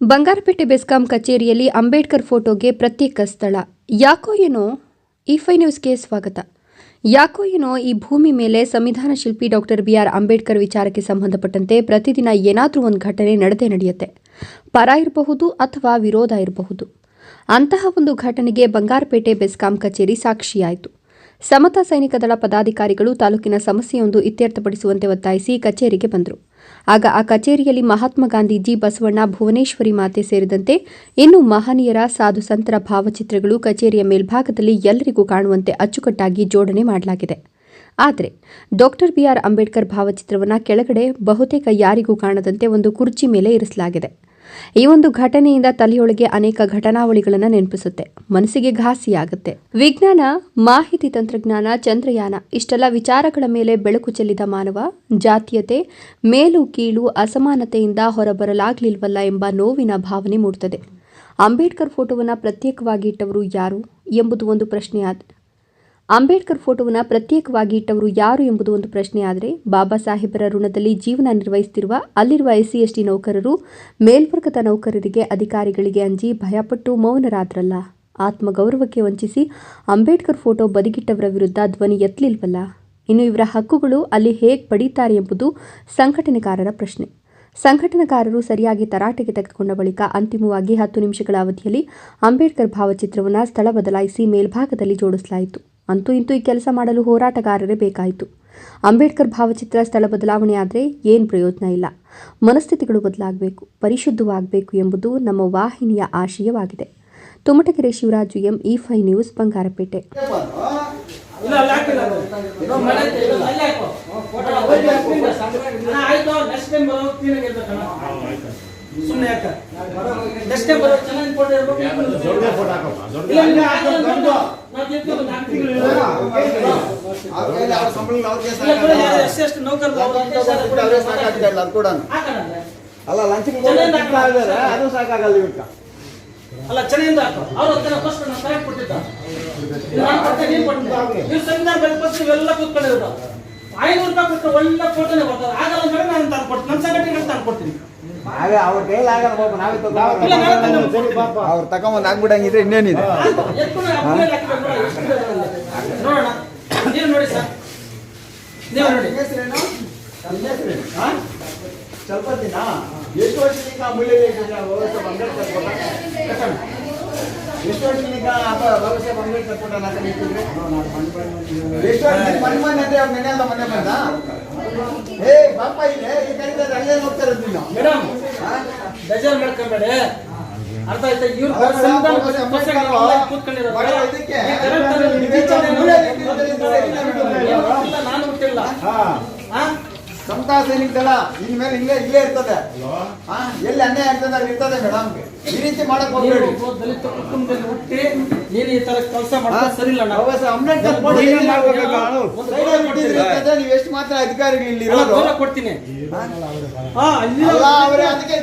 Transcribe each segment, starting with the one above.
ಬಂಗಾರಪೇಟೆ ಬೆಸ್ಕಾಂ ಕಚೇರಿಯಲ್ಲಿ ಅಂಬೇಡ್ಕರ್ ಫೋಟೋಗೆ ಪ್ರತ್ಯೇಕ ಸ್ಥಳ. ಯಾಕೋ ಏನೋ ಈ ಫೈ ನ್ಯೂಸ್ಗೆ ಸ್ವಾಗತ. ಯಾಕೋ ಏನೋ ಈ ಭೂಮಿ ಮೇಲೆ ಸಂವಿಧಾನ ಶಿಲ್ಪಿ ಡಾಕ್ಟರ್ ಬಿಆರ್ ಅಂಬೇಡ್ಕರ್ ವಿಚಾರಕ್ಕೆ ಸಂಬಂಧಪಟ್ಟಂತೆ ಪ್ರತಿದಿನ ಏನಾದರೂ ಒಂದು ಘಟನೆ ನಡೆದೇ ನಡೆಯುತ್ತೆ. ಪರ ಇರಬಹುದು ಅಥವಾ ವಿರೋಧ ಇರಬಹುದು. ಅಂತಹ ಒಂದು ಘಟನೆಗೆ ಬಂಗಾರಪೇಟೆ ಬೆಸ್ಕಾಂ ಕಚೇರಿ ಸಾಕ್ಷಿಯಾಯಿತು. ಸಮತಾ ಸೈನಿಕ ದಳ ಪದಾಧಿಕಾರಿಗಳು ತಾಲೂಕಿನ ಸಮಸ್ಯೆಯೊಂದು ಇತ್ಯರ್ಥಪಡಿಸುವಂತೆ ಒತ್ತಾಯಿಸಿ ಕಚೇರಿಗೆ ಬಂದರು. ಆಗ ಆ ಕಚೇರಿಯಲ್ಲಿ ಮಹಾತ್ಮ ಗಾಂಧೀಜಿ, ಬಸವಣ್ಣ ಭುವನೇಶ್ವರಿ ಮಾತೆ ಸೇರಿದಂತೆ ಇನ್ನು ಮಹನೀಯರ ಸಾಧು ಸಂತರ ಭಾವಚಿತ್ರಗಳು ಕಚೇರಿಯ ಮೇಲ್ಭಾಗದಲ್ಲಿ ಎಲ್ಲರಿಗೂ ಕಾಣುವಂತೆ ಅಚ್ಚುಕಟ್ಟಾಗಿ ಜೋಡಣೆ ಮಾಡಲಾಗಿದೆ. ಆದರೆ ಡಾಕ್ಟರ್ ಬಿಆರ್ ಅಂಬೇಡ್ಕರ್ ಭಾವಚಿತ್ರವನ್ನು ಕೆಳಗಡೆ ಬಹುತೇಕ ಯಾರಿಗೂ ಕಾಣದಂತೆ ಒಂದು ಕುರ್ಚಿ ಮೇಲೆ ಇರಿಸಲಾಗಿದೆ. ಈ ಒಂದು ಘಟನೆಯಿಂದ ತಲೆಯೊಳಗೆ ಅನೇಕ ಘಟನಾವಳಿಗಳನ್ನು ನೆನಪಿಸುತ್ತೆ. ಮನಸ್ಸಿಗೆ ಘಾಸಿಯಾಗುತ್ತೆ. ವಿಜ್ಞಾನ, ಮಾಹಿತಿ ತಂತ್ರಜ್ಞಾನ, ಚಂದ್ರಯಾನ ಇಷ್ಟೆಲ್ಲ ವಿಚಾರಗಳ ಮೇಲೆ ಬೆಳಕು ಚೆಲ್ಲಿದ ಮಾನವ ಜಾತೀಯತೆ ಮೇಲು ಕೀಳು ಅಸಮಾನತೆಯಿಂದ ಹೊರಬರಲಾಗ್ಲಿಲ್ವಲ್ಲ ಎಂಬ ನೋವಿನ ಭಾವನೆ ಮೂಡುತ್ತದೆ ಅಂಬೇಡ್ಕರ್ ಫೋಟೋವನ್ನು ಪ್ರತ್ಯೇಕವಾಗಿ ಇಟ್ಟವರು ಯಾರು ಎಂಬುದು ಒಂದು ಪ್ರಶ್ನೆಯಾದ ಅಂಬೇಡ್ಕರ್ ಫೋಟೋವನ್ನು ಪ್ರತ್ಯೇಕವಾಗಿ ಇಟ್ಟವರು ಯಾರು ಎಂಬುದು ಒಂದು ಪ್ರಶ್ನೆ ಆದರೆ ಬಾಬಾ ಸಾಹೇಬರ ಋಣದಲ್ಲಿ ಜೀವನ ನಿರ್ವಹಿಸುತ್ತಿರುವ ಅಲ್ಲಿರುವ ಎಸ್ಸಿ ಎಸ್ಟಿ ನೌಕರರು ಮೇಲ್ವರ್ಗದ ನೌಕರರಿಗೆ ಅಧಿಕಾರಿಗಳಿಗೆ ಅಂಜಿ ಭಯಪಟ್ಟು ಮೌನರಾದ್ರಲ್ಲ. ಆತ್ಮಗೌರವಕ್ಕೆ ವಂಚಿಸಿ ಅಂಬೇಡ್ಕರ್ ಫೋಟೋ ಬದಿಗಿಟ್ಟವರ ವಿರುದ್ಧ ಧ್ವನಿ ಎತ್ತಲಿಲ್ವಲ್ಲ. ಇನ್ನು ಇವರ ಹಕ್ಕುಗಳು ಅಲ್ಲಿ ಹೇಗೆ ಪಡೀತಾರೆ ಎಂಬುದು ಸಂಘಟನೆಕಾರರ ಪ್ರಶ್ನೆ. ಸಂಘಟನಾಕಾರರು ಸರಿಯಾಗಿ ತರಾಟೆಗೆ ತೆಗೆದುಕೊಂಡ ಬಳಿಕ ಅಂತಿಮವಾಗಿ ಹತ್ತು ನಿಮಿಷಗಳ ಅವಧಿಯಲ್ಲಿ ಅಂಬೇಡ್ಕರ್ ಭಾವಚಿತ್ರವನ್ನು ಸ್ಥಳ ಬದಲಾಯಿಸಿ ಮೇಲ್ಭಾಗದಲ್ಲಿ ಜೋಡಿಸಲಾಯಿತು. ಅಂತೂ ಇಂತೂ ಈ ಕೆಲಸ ಮಾಡಲು ಹೋರಾಟಗಾರರೇ ಬೇಕಾಯಿತು ಅಂಬೇಡ್ಕರ್ ಭಾವಚಿತ್ರ ಸ್ಥಳ ಬದಲಾವಣೆಯಾದರೆ ಏನು ಪ್ರಯೋಜನ ಇಲ್ಲ ಮನಸ್ಥಿತಿಗಳು ಬದಲಾಗಬೇಕು ಪರಿಶುದ್ಧವಾಗಬೇಕು ಎಂಬುದು ನಮ್ಮ ವಾಹಿನಿಯ ಆಶಯವಾಗಿದೆ ತುಮಟಗೆರೆ ಶಿವರಾಜು ಎಂ ಇ ಫೈ ನ್ಯೂಸ್ ಬಂಗಾರಪೇಟೆ ಅಲ್ಲಿ ಹಾಕಿಲ್ಲ ಅದು. ಅಲ್ಲೇ ಸುಮ್ಮನೆ ಯಾಕ ಬರೋ ಚೆನ್ನಾಗಿ ಫೋಟೋ ಇರ್ಬೇಕು ಇಲ್ಲ, ದೊಡ್ಡ. ನಾವು ನಾಲ್ಕು ತಿಂಗಳು ಎಷ್ಟೇ ಎಷ್ಟು ಅವ್ರು ಲಂಚಿಗೆ. ಅದು ಸಾಕಾಗಲ್ಲ ಇವಕ್ಕ ಅಲ್ಲ ಚೆನ್ನಿಂದ ಅವ್ರ ಹತ್ರ ಫಸ್ಟ್ ನಾನು ಕರೆಕ್ಟ್ ಕೊಟ್ಟಿದ್ದ. ನಾನು ನೀನು ನೀವು ಸಂವಿಧಾನ ಬೆಳಪಡಿಸಿ ಇವೆಲ್ಲ ಕೂತ್ಕೊಂಡಿರೋದು. ಐನೂರು ರೂಪಾಯಿ ಕೊಟ್ಟರೆ ಒಳ್ಳೆ ಫೋಟೋನೇ ಬರ್ತದೆ. ಆಗಲ್ಲ ಮೇಡಮ್ ನಾನು ತಂದು ಕೊಡ್ತೀನಿ. ನನ್ನ ಸಂಘಟನೆಗೆ ತಂದು ಕೊಡ್ತೀನಿ. ನಾವೇ ಅವ್ರ ಕೈಲಿ ಆಗಲ್ಲ ಬಾಬು ನಾವೇ ತಗೊಂಡು ಅವ್ರು ತಗೊಂಬಂದ್ ಆಗ್ಬಿಡಂಗಿದ್ರೆ ಇನ್ನೇನಿದೆ? ಸ್ವಲ್ಪ ದಿನ ಎಷ್ಟು ವರ್ಷದಿಂದ ಎಷ್ಟು ವರ್ಷದಿಂದ ಬಾಬಾ ಸಾಹೇಬ್ ಅಂಬೇಡ್ಕರ್ ವರ್ಷದಿಂದ ಮನೆ ಮನೆ ಅವ್ರ ಮನೆ ಬಂದ ಏ ಪಾಪ ಇದೆ ಈ ಕರೀತಾರೆ ಅಲ್ಲೇ ನೋಡ್ತಾ ಮೇಡಮ್? ಬೇಜಾರು ಮಾಡ್ಕೊಂಬೇಡಿ ಅರ್ಥ ಆಯ್ತಾ ಇವ್ರು ಅಲ್ಲ, ಗೊತ್ತಿಲ್ಲ, ನಾನು ಹುಟ್ಟಿಲ್ಲ ಹಾ? ಸಮತಾ ಸೈನಿಕ ದಳ ಇನ್ಮೇಲೆ ಇಲ್ಲೇ ಇಲ್ಲೇ ಇರ್ತದೆ ಹಾ ಎಲ್ಲಿ ಅನ್ಯಾಯ ಆಗ್ತದೆ ಅಲ್ಲಿ ಇರ್ತದೆ ಮೇಡಮ್ ಈ ರೀತಿ ಮಾಡಕ್ ಹೋಗ್ಬೇಡಿ ದಲಿತ ಕುಟುಂಬದಲ್ಲಿ ಹುಟ್ಟಿ ನೀನು ಈ ತರ ಕೆಲಸ ಮಾಡ್ತಾ ಸರಿ ಇಲ್ಲ ನಾವು ಅಂಬೇಡ್ಕರ್ ಎಷ್ಟು ಮಾತ್ರ ಅಧಿಕಾರಿಗಳು ಇಲ್ಲಿ ಇರೋದು ಕೊಡ್ತೀನಿ ಅವರೇ ಅದಕ್ಕೆ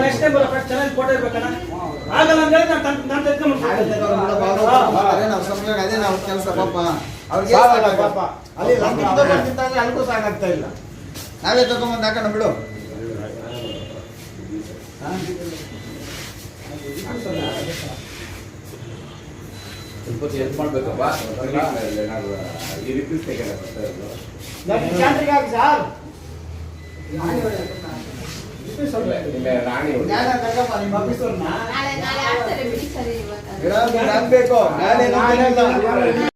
next time ಬರೋ ಚೆನ್ನಾಗಿ ಫೋಟೋ ಇರ್ಬೇಕಣ್ಣ. ಆಗಲ್ಲ ಅಂದ್ರೆ ನಾನು ತನ್- ನಾನು ನಾವು ಅದೇ ನಾವು ಕೆಲಸ ಪಾಪ. ಅವ್ರಿಗೆ. ಪಾಪ. ಅಲ್ಲಿ ತಗೊಂಡಿದ್ದಾಗ ಅಲ್ಗೂ ಸಾಕಾಗ್ತಾ ಇಲ್ಲ. ನಾವೇ ತಗೊಂಬಂದು ಹಾಕೋಣ ಬಿಡು? ಸ್ವಲ್ಪ ಹೆಲ್ಪ್ ಮಾಡ್ಬೇಕಪ್ಪ? ಈ ರೀತಿ ಸಾರ್ ನಾಳೆ ನಾಳೆ ಆಗ್ತಾರೆ ಬಿಡಿ ಸರ್ ನಾಳೆ.